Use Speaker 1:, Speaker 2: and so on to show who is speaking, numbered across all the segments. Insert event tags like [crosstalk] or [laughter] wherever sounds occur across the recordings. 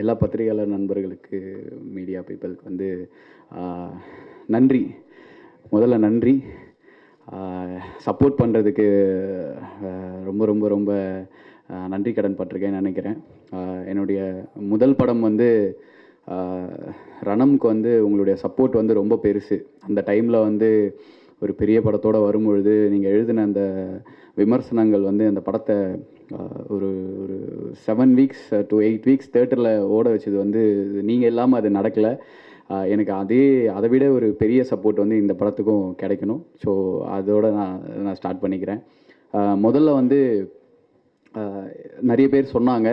Speaker 1: எல்லா பத்திரிகையாளர் நண்பர்களுக்கு மீடியா பீப்புளுக்கு வந்து நன்றி. முதல்ல நன்றி. சப்போர்ட் பண்ணுறதுக்கு ரொம்ப ரொம்ப ரொம்ப நன்றி கடன் பட்டிருக்கேன்னு நினைக்கிறேன். என்னுடைய முதல் படம் வந்து ரணம்க்கு வந்து உங்களுடைய சப்போர்ட் வந்து ரொம்ப பெருசு. அந்த டைமில் வந்து ஒரு பெரிய படத்தோடு வரும்பொழுது நீங்கள் எழுதின அந்த விமர்சனங்கள் வந்து அந்த படத்தை ஒரு ஒரு seven weeks to eight weeks தேட்டரில் ஓட வச்சது வந்து நீங்கள் இல்லாமல் அது நடக்கலை. எனக்கு அதே அதை விட ஒரு பெரிய சப்போர்ட் வந்து இந்த படத்துக்கும் கிடைக்கணும். ஸோ அதோட நான் நான் ஸ்டார்ட் பண்ணிக்கிறேன். முதல்ல வந்து நிறைய பேர் சொன்னாங்க.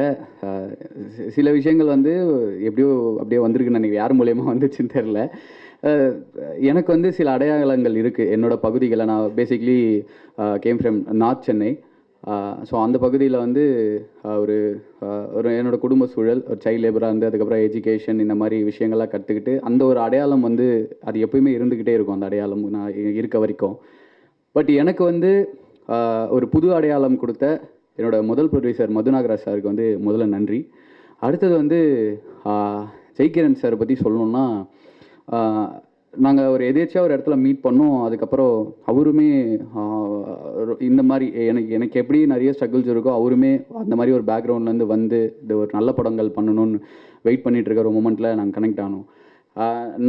Speaker 1: சில விஷயங்கள் வந்து எப்படியோ அப்படியே வந்திருக்குன்னு நினைக்கிறேன். யார் மூலயமா வந்துச்சுன்னு தெரில எனக்கு வந்து சில அடையாளங்கள் இருக்குது என்னோட பகுதிகளை நான் basically came from north Chennai so அந்த பகுதியில் வந்து ஒரு ஒரு என்னோடய குடும்ப சூழல் ஒரு சைல்ட் லேபராக இருந்து அதுக்கப்புறம் எஜுகேஷன் இந்த மாதிரி விஷயங்கள்லாம் கற்றுக்கிட்டு அந்த ஒரு அடையாளம் வந்து அது எப்பயுமே இருந்துக்கிட்டே இருக்கும் அந்த அடையாளம் நான் இருக்க வரைக்கும். பட் எனக்கு வந்து ஒரு புது அடையாளம் கொடுத்த என்னோட முதல் ப்ரொடியூசர் மதுநாகராஜ் சாருக்கு வந்து முதல்ல நன்றி. அடுத்தது வந்து ஆஹ், ஜெய்கிரண் சார் பற்றி சொல்லணுன்னா நாங்கள் ஒரு எதேச்சியாக ஒரு இடத்துல மீட் பண்ணோம். அதுக்கப்புறம் அவருமே இந்த மாதிரி எனக்கு எனக்கு எப்படி நிறைய ஸ்ட்ரகிள்ஸ் இருக்கோ அவருமே அந்த மாதிரி ஒரு பேக்ரவுண்ட்லேருந்து வந்து இது ஒரு நல்ல படங்கள் பண்ணணும்னு வெயிட் பண்ணிகிட்டு இருக்கிற ஒரு மூமெண்ட்டில் நாங்கள் கனெக்ட் ஆனோம்.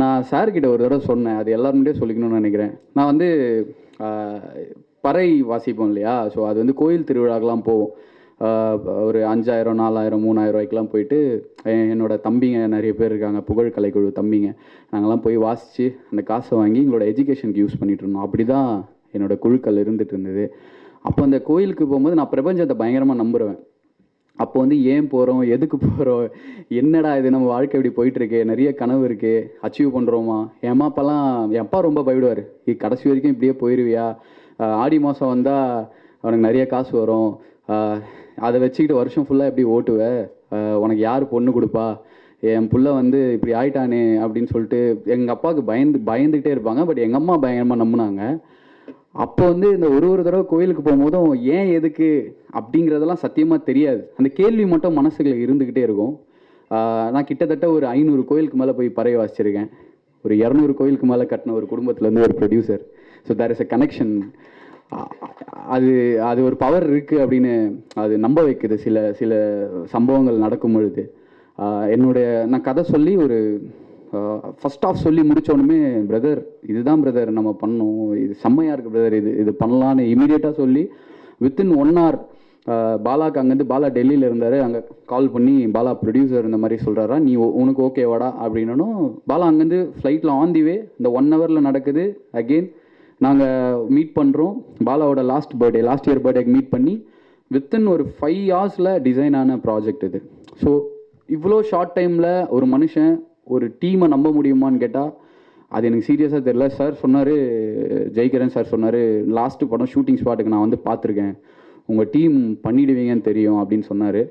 Speaker 1: நான் சார்கிட்ட ஒரு தடவை சொன்னேன். அது எல்லாருமே சொல்லிக்கணும்னு நினைக்கிறேன். நான் வந்து பறை வாசிப்போம் இல்லையா? ஸோ அது வந்து கோயில் திருவிழாக்கெலாம் போவோம். ஒரு அஞ்சாயிரம் நாலாயிரம் மூணாயிரம் ரூபாய்க்கெலாம் போயிட்டு என்னோடய என்னோட தம்பிங்க நிறைய பேர் இருக்காங்க புகழ் கலைக்குழு தம்பிங்க. நாங்கள்லாம் போய் வாசித்து அந்த காசை வாங்கி எங்களோட எஜுகேஷனுக்கு யூஸ் பண்ணிட்டு இருந்தோம். அப்படி தான் என்னோட குழுக்கள் இருந்துகிட்டு இருந்தது. அப்போ அந்த கோயிலுக்கு போகும்போது நான் பிரபஞ்சத்தை பயங்கரமாக நம்புகிறேன் அப்போ வந்து ஏன் போகிறோம் எதுக்கு போகிறோம் என்னடா இது நம்ம வாழ்க்கை இப்படி போயிட்டுருக்கு நிறைய கனவு இருக்குது அச்சீவ் பண்ணுறோமா என் அம்மா அப்பாலாம் என் அப்பா ரொம்ப பயப்படுவார். கடைசி வரைக்கும் இப்படியே போயிடுவியா ஆடி மாதம் வந்தால் அவனுக்கு நிறைய காசு வரும். அதை வச்சுக்கிட்டு வருஷம் ஃபுல்லாக எப்படி ஓட்டுவ? உனக்கு யார் பொண்ணு கொடுப்பா? என் புள்ள வந்து இப்படி ஆயிட்டானே அப்படின்னு சொல்லிட்டு எங்கள் அப்பாவுக்கு பயந்து பயந்துக்கிட்டே இருப்பாங்க. பட் எங்கள் அம்மா பயங்கரமாக நம்பினாங்க. அப்போ வந்து இந்த ஒரு ஒரு தடவை கோயிலுக்கு போகும்போதும் ஏன் எதுக்கு அப்படிங்கிறதெல்லாம் சத்தியமாக தெரியாது. அந்த கேள்வி மட்டும் மனசுக்குள்ள இருந்துக்கிட்டே இருக்கும். நான் கிட்டத்தட்ட ஒரு ஐநூறு கோயிலுக்கு மேலே போய் பறைய வாசிச்சிருக்கேன். ஒரு இரநூறு கோயிலுக்கு மேலே கட்டின ஒரு குடும்பத்துலேருந்து ஒரு producer so there is a connection அது அது ஒரு பவர் இருக்குது அப்படின்னு அது நம்ப வைக்குது. சில சில சம்பவங்கள் நடக்கும் பொழுது. என்னுடைய நான் கதை சொல்லி ஒரு ஃபஸ்ட் ஆஃப் சொல்லி முடித்தோடனே பிரதர் இதுதான் பிரதர் நம்ம பண்ணோம். இது செம்மையாக இருக்குது பிரதர் இது இது பண்ணலான்னு இமீடியட்டாக சொல்லி வித்தின் ஒன் ஹவர் பாலாக்கு அங்கேருந்து பாலா டெல்லியில் இருந்தார். அங்கே கால் பண்ணி பாலா ப்ரொடியூசர் இந்த மாதிரி சொல்கிறாரா நீ உனக்கு ஓகேவாடா அப்படின்னனும் பாலா அங்கேருந்து ஃப்ளைட்டில் ஆன் தி வே இந்த ஒன் ஹவரில் நடக்குது. அகெயின் நாங்கள் மீட் பண்ணுறோம் பாலாவோட லாஸ்ட் பர்த்டே லாஸ்ட் இயர் பர்த்டேக்கு மீட் பண்ணி வித்தின் ஒரு ஃபைவ் ஹார்ஸில் டிசைன் ஆன ப்ராஜெக்ட் இது. ஸோ இவ்வளோ ஷார்ட் டைமில் ஒரு மனுஷன் ஒரு டீமை நம்ப முடியுமான்னு கேட்டால் அது எனக்கு சீரியஸாக தெரியல. சார் சொன்னார் ஜெயிக்கிறேன் சார் சொன்னார். லாஸ்ட்டு படம் ஷூட்டிங் ஸ்பாட்டுக்கு நான் வந்து பார்த்துருக்கேன். உங்கள் டீம் பண்ணிடுவீங்கன்னு தெரியும் அப்படின்னு சொன்னார்.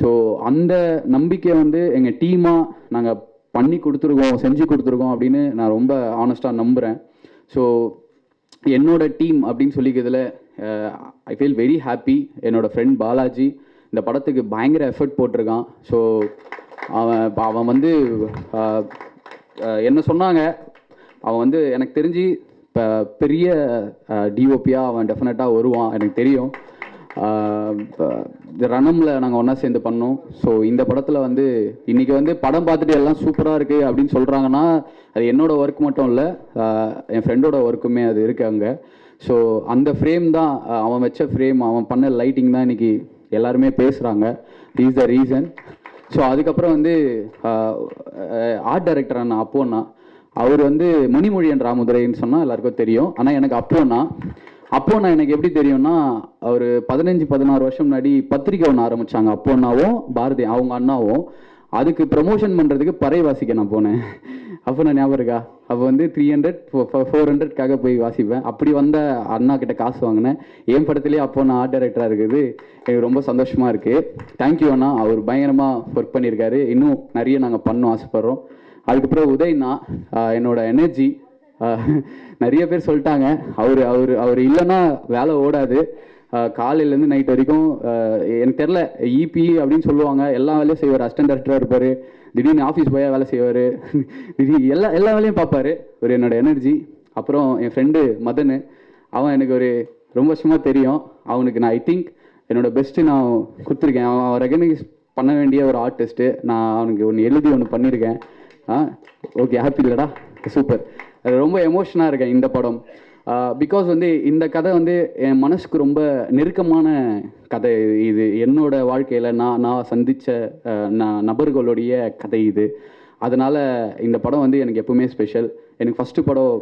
Speaker 1: ஸோ அந்த நம்பிக்கை வந்து எங்கள் டீமாக நாங்கள் பண்ணி கொடுத்துருக்கோம் செஞ்சு கொடுத்துருக்கோம் அப்படின்னு நான் ரொம்ப ஆனஸ்ட்டாக நம்புகிறேன் ஸோ என்னோட டீம் அப்படின்னு சொல்லிக்கிறதுல ஐ ஃபீல் வெரி ஹாப்பி என்னோட ஃப்ரெண்ட் பாலாஜி இந்த படத்துக்கு பயங்கர எஃபர்ட் போட்டிருக்கான். ஸோ அவன் அவன் வந்து என்ன சொன்னாங்க? அவன் வந்து எனக்கு தெரிஞ்சு இப்போ பெரிய டிஓபியாக அவன் டெஃபினட்டாக வருவான். எனக்கு தெரியும். ரணமில் நாங்கள் ஒன்றா சேர்ந்து பண்ணோம். ஸோ இந்த படத்தில் வந்து இன்னைக்கு வந்து படம் பார்த்துட்டு எல்லாம் சூப்பராக இருக்குது அப்படின்னு சொல்கிறாங்கன்னா அது என்னோட ஒர்க் மட்டும் இல்லை என் ஃப்ரெண்டோட ஒர்க்குமே அது இருக்குது அங்கே. ஸோ அந்த ஃப்ரேம் தான் அவன் வச்ச ஃப்ரேம் அவன் பண்ண லைட்டிங் தான் இன்றைக்கி எல்லாருமே பேசுகிறாங்க இஸ் த ரீசன் ஸோ அதுக்கப்புறம் வந்து ஆர்ட் டைரக்டர் அண்ணா அப்போண்ணா. அவர் வந்து மணிமொழியன் ராமுதுரைன்னு சொன்னால் எல்லாருக்கும் தெரியும். ஆனால் எனக்கு அப்போண்ணா. அப்போ நான் எனக்கு எப்படி தெரியும்னா அவர் பதினஞ்சு பதினாறு வருஷம் முன்னாடி பத்திரிக்கை ஒன்று ஆரம்பித்தாங்க அப்போ அண்ணாவும் பாரதி அவங்க அண்ணாவும். அதுக்கு ப்ரமோஷன் பண்ணுறதுக்கு பறை வாசிக்க நான் போனேன். அப்போ நான் ஞாபகம் இருக்கா? அப்போ வந்து த்ரீ ஹண்ட்ரட் ஃபோர் ஹண்ட்ரட்காக போய் வாசிப்பேன். அப்படி வந்த அண்ணா கிட்ட காசு வாங்கினேன். என் படத்துலேயே அப்போ நான் ஆர்ட் டைரக்டராக இருக்குது. எனக்கு ரொம்ப சந்தோஷமாக இருக்குது தேங்க்யூ அண்ணா. அவர் பயங்கரமாக ஒர்க் பண்ணியிருக்காரு. இன்னும் நிறைய நாங்கள் பண்ணோம் ஆசைப்பட்றோம். அதுக்கப்புறம் உதய்னா என்னோடய என்னோட எனர்ஜி நிறைய பேர் சொல்லிட்டாங்க. அவர் அவர் அவர் இல்லைன்னா வேலை ஓடாது. காலையிலேருந்து நைட் வரைக்கும் எனக்கு தெரில இபி அப்படின்னு சொல்லுவாங்க. எல்லா வேலையும் செய்வார். அசிஸ்டன்ட் டேரக்டராக இருப்பார். திடீர்னு ஆஃபீஸ் போய் வேலை செய்வார். திடீர் எல்லா எல்லா வேலையும் பார்ப்பார். ஒரு என்னோட எனர்ஜி அப்புறம் என் ஃப்ரெண்டு மதனு. அவன் எனக்கு ஒரு ரொம்ப வருஷமாக தெரியும். அவனுக்கு நான் ஐ திங்க் என்னோட பெஸ்ட்டு நான் கொடுத்துருக்கேன். அவன் ரெகனைஸ் பண்ண வேண்டிய ஒரு ஆர்டிஸ்ட்டு நான் அவனுக்கு ஒன்று எழுதி ஒன்று பண்ணியிருக்கேன் ஆ ஓகே ஹாப்பி இல்லைடா. சூப்பர் ரொம்ப எமோஷனாக இருக்கேன் இந்த படம். பிகாஸ் வந்து இந்த கதை வந்து என் மனசுக்கு ரொம்ப நெருக்கமான கதை இது. என்னோட வாழ்க்கையில் நான் நான் சந்தித்த நான் நபர்களுடைய கதை இது. அதனால் இந்த படம் வந்து எனக்கு எப்பவுமே ஸ்பெஷல் எனக்கு ஃபஸ்ட்டு படம்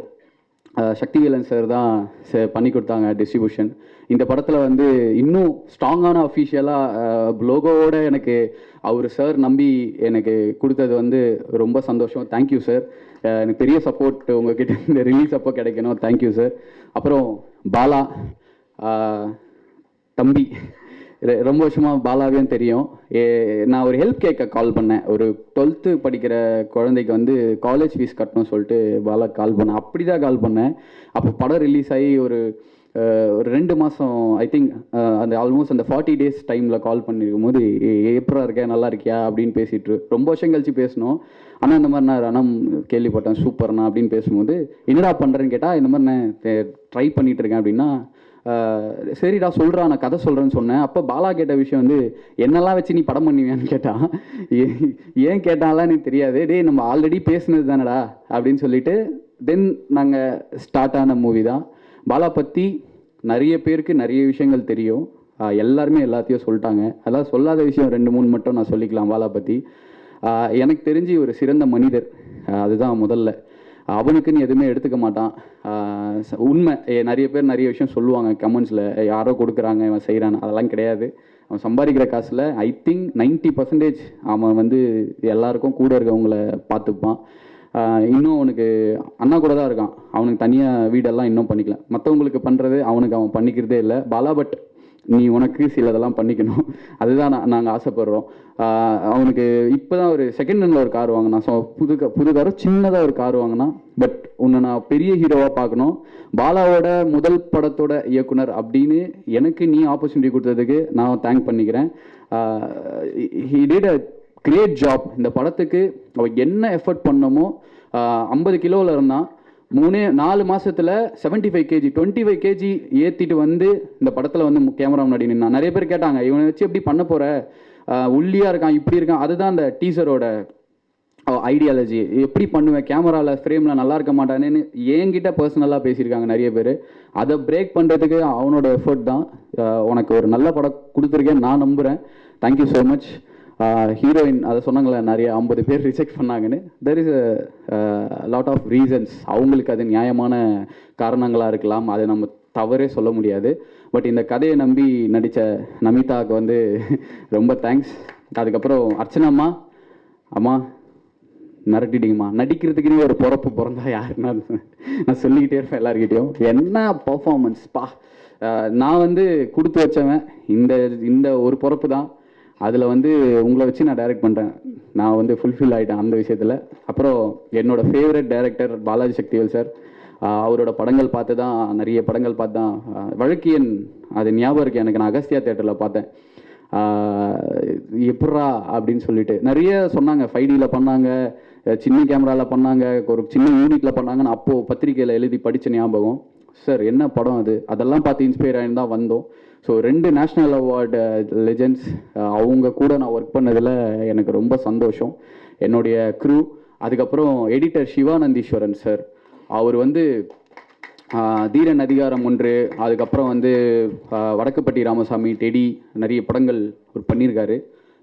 Speaker 1: சக்திவேலன் சார் தான் ச- பண்ணி கொடுத்தாங்க டிஸ்ட்ரிபியூஷன் இந்த படத்தில் வந்து இன்னும் ஸ்ட்ராங்கான அஃபிஷியலாக லோகோவோட எனக்கு அவர் சார் நம்பி எனக்கு கொடுத்தது வந்து ரொம்ப சந்தோஷம். தேங்க்யூ சார் எனக்கு பெரிய சப்போர்ட் உங்ககிட்ட இந்த ரிலீஸ் அப்போ கிடைக்கணும். தேங்க்யூ சார் அப்புறம் பாலா தம்பி. ரொம்ப வருஷமாக பாலாவையும் தெரியும். ஏ நான் ஒரு ஹெல்ப் கேட்க கால் பண்ணேன். ஒரு டுவெல்த்து படிக்கிற குழந்தைக்கு வந்து காலேஜ் ஃபீஸ் கட்டணும் சொல்லிட்டு பாலா கால் பண்ணேன் அப்படி தான் கால் பண்ணேன். அப்போ படம் ரிலீஸ் ஆகி ஒரு ஒரு ரெண்டு மாதம் ஐ திங்க் அந்த ஆல்மோஸ்ட் அந்த ஃபார்ட்டி டேஸ் டைமில் கால் பண்ணியிருக்கும் போது எப்படா இருக்கேன் நல்லா இருக்கியா? அப்படின்னு பேசிட்டு ரொம்ப வருஷம் கழிச்சு பேசணும் ஆனால் இந்த மாதிரி நான் ரணம் கேள்விப்பட்டேன். சூப்பர்ண்ணா அப்படின்னு பேசும்போது என்னடா பண்ணுறேன்னு கேட்டால் இந்த மாதிரி நான் ட்ரை பண்ணிகிட்ருக்கேன் இருக்கேன் அப்படின்னா சரிடா சொல்கிறா நான் கதை சொல்கிறேன்னு சொன்னேன். அப்போ பாலா கேட்ட விஷயம் வந்து என்னெல்லாம் வச்சு நீ படம் பண்ணுவியான்னு கேட்டான் ஏ- ஏன் கேட்டாலாம் எனக்கு தெரியாது. டேய் நம்ம ஆல்ரெடி பேசுனது தானடா அப்படின்னு சொல்லிட்டு தென் நாங்கள் ஸ்டார்ட் ஆன மூவி தான். பாலா பற்றி நிறைய பேருக்கு நிறைய விஷயங்கள் தெரியும். எல்லாருமே எல்லாத்தையும் சொல்லிட்டாங்க. அதான் சொல்லாத விஷயம் ரெண்டு மூணு மட்டும் நான் சொல்லிக்கலாம் பாலா பற்றி எனக்கு தெரிஞ்சு ஒரு சிறந்த மனிதர். அதுதான் முதல்ல. அவனுக்குன்னு எதுவுமே எடுத்துக்க மாட்டான். ச- உண்மை. நிறைய பேர் நிறைய விஷயம் சொல்லுவாங்க கமெண்ட்ஸில் யாரோ கொடுக்குறாங்க இவன் செய்கிறான் அதெல்லாம் கிடையாது. அவன் சம்பாதிக்கிற காசில் ஐ திங்க் நைன்ட்டி பர்சன்டேஜ் அவன் வந்து எல்லாருக்கும் கூட இருக்கவங்கள பார்த்துப்பான். இன்னும் அவனுக்கு அண்ணா கூட தான் இருக்கான். அவனுக்கு தனியாக வீடெல்லாம் இன்னும் பண்ணிக்கல. மற்றவங்களுக்கு பண்ணுறது அவனுக்கு அவன் பண்ணிக்கிறதே இல்லை. பாலா பட் நீ உனக்கு சிலதெல்லாம் பண்ணிக்கணும். [laughs] அதுதான் நான் நாங்கள் ஆசைப்படுறோம். அவனுக்கு இப்போ தான் ஒரு செகண்ட் ஹேண்டில் ஒரு கார் வாங்கினா ஸோ புது க- புது காரம் சின்னதாக ஒரு கார் வாங்கினா பட் உன்னை நான் பெரிய ஹீரோவாக பார்க்கணும். பாலாவோட முதல் படத்தோட இயக்குனர் அப்படின்னு எனக்கு நீ ஆப்பர்ச்சுனிட்டி கொடுத்ததுக்கு நான் தேங்க் பண்ணிக்கிறேன். He did a great job இந்த படத்துக்கு அவன் என்ன எஃபர்ட் பண்ணமோ ஐம்பது கிலோவில் இருந்தான். மூணு நாலு மாதத்தில் seventy five KG twenty five KG ஏற்றிட்டு வந்து இந்த படத்தில் வந்து கேமரா முன்னாடி நின்னான் நிறைய பேர் கேட்டாங்க இவனை வச்சு எப்படி பண்ண போகிற உள்ளியாக இருக்கான் இப்படி இருக்கான். அதுதான் அந்த டீச்சரோட ஐடியாலஜி எப்படி பண்ணுவேன்? கேமராவில் ஃப்ரேமில் நல்லா இருக்க மாட்டானேன்னு என்கிட்ட பர்சனலாக பேசியிருக்காங்க நிறைய பேர். அதை பிரேக் பண்ணுறதுக்கு அவனோட எஃபர்ட் தான். உனக்கு ஒரு நல்ல படம் கொடுத்துருக்கேன் நான் நம்புகிறேன் தேங்க்யூ ஸோ மச் ஹீரோயின் அதை சொன்னாங்களே நிறைய ஐம்பது பேர் ரிஜெக்ட் பண்ணாங்கன்னு. There is lot of reasons அவங்களுக்கு அது நியாயமான காரணங்களாக இருக்கலாம். அதை நம்ம தவறே சொல்ல முடியாது. பட் இந்த கதையை நம்பி நடித்த நமிதாவுக்கு வந்து ரொம்ப தேங்க்ஸ் அதுக்கப்புறம் அர்ச்சனாம்மா அம்மா மிரட்டிட்டீங்கம்மா. நடிக்கிறதுக்குனே ஒரு பிறப்பு பிறந்தா யாருன்னா நான் சொல்லிக்கிட்டே இருப்பேன் எல்லாருக்கிட்டையும் என்ன பர்ஃபார்மன்ஸ் பா? நான் வந்து கொடுத்து வச்சவன். இந்த இந்த ஒரு பிறப்பு தான் அதில் வந்து உங்களை வச்சு நான் டைரக்ட் பண்ணுறேன் நான் வந்து ஃபுல்ஃபில் ஆகிட்டேன் அந்த விஷயத்தில். அப்புறம் என்னோடய favourite director Balaji Sakthivel sir அவரோட படங்கள் பார்த்து தான் நிறைய படங்கள் பார்த்து தான் வழக்கியன் அது ஞாபகம் இருக்கு எனக்கு. நான் அகஸ்தியா தேட்டரில் பார்த்தேன். எப்பட்றா அப்படின்னு சொல்லிட்டு. நிறைய சொன்னாங்க. ஃபைடியில் பண்ணாங்க சின்ன கேமராவில் பண்ணாங்க ஒரு சின்ன யூனிட்டில் பண்ணாங்கன்னு அப்போது பத்திரிக்கையில் எழுதி படித்த ஞாபகம். சார் என்ன படம் அது? அதெல்லாம் பார்த்து இன்ஸ்பயர் ஆகி தான் வந்தோம். ஸோ ரெண்டு நேஷ்னல் அவார்டு லெஜெண்ட்ஸ் அவங்க கூட நான் ஒர்க் பண்ணதில் எனக்கு ரொம்ப சந்தோஷம். என்னுடைய க்ரூ அதுக்கப்புறம் எடிட்டர் சிவானந்தீஸ்வரன் சார் அவர் வந்து தீரன் அதிகாரம் ஒன்று அதுக்கப்புறம் வந்து வடக்குப்பட்டி ராமசாமி டெடி நிறைய படங்கள் அவர் பண்ணியிருக்காரு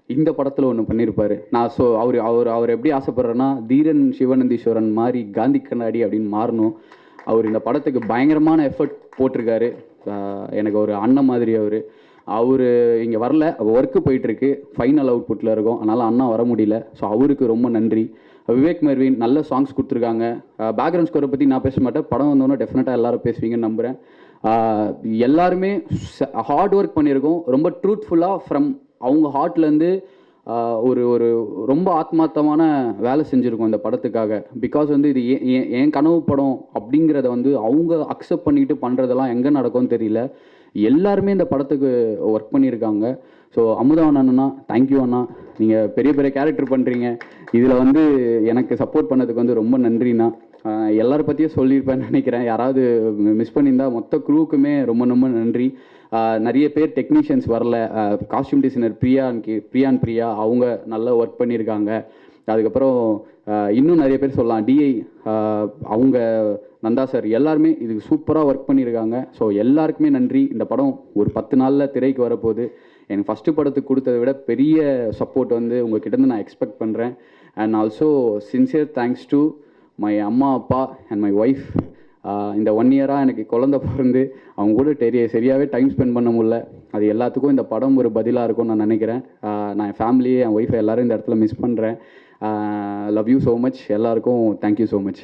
Speaker 1: இந்த படத்தில் ஒன்று பண்ணியிருப்பார் நான் ஸோ அவர் அவர் அவர் எப்படி ஆசைப்பட்றேன்னா தீரன் சிவனந்தீஸ்வரன் மாதிரி காந்தி கண்ணாடி அப்படின்னு மாறணும். அவர் இந்த படத்துக்கு பயங்கரமான எஃபர்ட் போட்டிருக்காரு. எனக்கு ஒரு அண்ணன் மாதிரி அவர். அவர் இங்கே வரல. ஒர்க்கு போயிட்டுருக்கு. ஃபைனல் அவுட்புட்டில் இருக்கும். அதனால் அண்ணா வர முடியல. ஸோ அவருக்கு ரொம்ப நன்றி. விவேக் மெர்வின் நல்ல சாங்ஸ் கொடுத்துருக்காங்க. பேக்ரவுண்ட் ஸ்கோரை பற்றி நான் பேச மாட்டேன். படம் வந்தோன்னே டெஃபினட்டாக எல்லாரும் பேசுவீங்கன்னு நம்புகிறேன் எல்லாருமே ஹார்ட் ஒர்க் பண்ணியிருக்கோம். ரொம்ப ட்ரூத்ஃபுல்லாக ஃப்ரம் அவங்க ஹார்ட்லேருந்து ஒரு ஒரு ரொம்ப ஆத்மார்த்தமான வேலை செஞ்சுருக்கோம் இந்த படத்துக்காக. பிகாஸ் வந்து இது ஏன் ஏன் என் கனவு படம் அப்படிங்கிறத வந்து அவங்க அக்செப்ட் பண்ணிட்டு பண்ணுறதெல்லாம் எங்கே நடக்கும்னு தெரியல. எல்லாருமே இந்த படத்துக்கு ஒர்க் பண்ணியிருக்காங்க ஸோ அமுதவன் அண்ணா தேங்க்யூ அண்ணா. நீங்கள் பெரிய பெரிய கேரக்டர் பண்ணுறீங்க இதில் வந்து எனக்கு சப்போர்ட் பண்ணதுக்கு வந்து ரொம்ப நன்றிண்ணா. எல்லாரை பற்றியும் சொல்லியிருப்பேன்னு நினைக்கிறேன். யாராவது மிஸ் பண்ணியிருந்தா மொத்த குரூவுக்குமே ரொம்ப ரொம்ப நன்றி. நிறைய பேர் டெக்னீஷியன்ஸ் வரல. காஸ்டியூம் டிசைனர் பிரியான் கி- பிரியான் பிரியா அவங்க நல்லா ஒர்க் பண்ணியிருக்காங்க. அதுக்கப்புறம் இன்னும் நிறைய பேர் சொல்லலாம். டிஐ அவங்க நந்தா சார் எல்லாருமே இதுக்கு சூப்பராக ஒர்க் பண்ணியிருக்காங்க. ஸோ எல்லாருக்குமே நன்றி. இந்த படம் ஒரு பத்து நாளில் திரைக்கு வரப்போகுது. எனக்கு ஃபஸ்ட்டு படத்துக்கு கொடுத்ததை விட பெரிய சப்போர்ட் வந்து உங்ககிட்ட நான் எக்ஸ்பெக்ட் பண்ணுறேன் and also sincere thanks to my அம்மா அப்பா அண்ட் மை ஒய்ஃப் இந்த ஒன் இயராக எனக்கு குழந்த பிறந்து அவங்க கூட தெரிய சரியாகவே டைம் ஸ்பெண்ட் பண்ண முடில அது எல்லாத்துக்கும் இந்த படம் ஒரு பதிலாக இருக்கும்னு நான் நினைக்கிறேன். நான் என் ஃபேமிலி என் ஒய்ஃபை எல்லாரும் இந்த இடத்துல மிஸ் பண்ணுறேன் லவ் யூ ஸோ மச் எல்லாருக்கும் தேங்க்யூ ஸோ மச்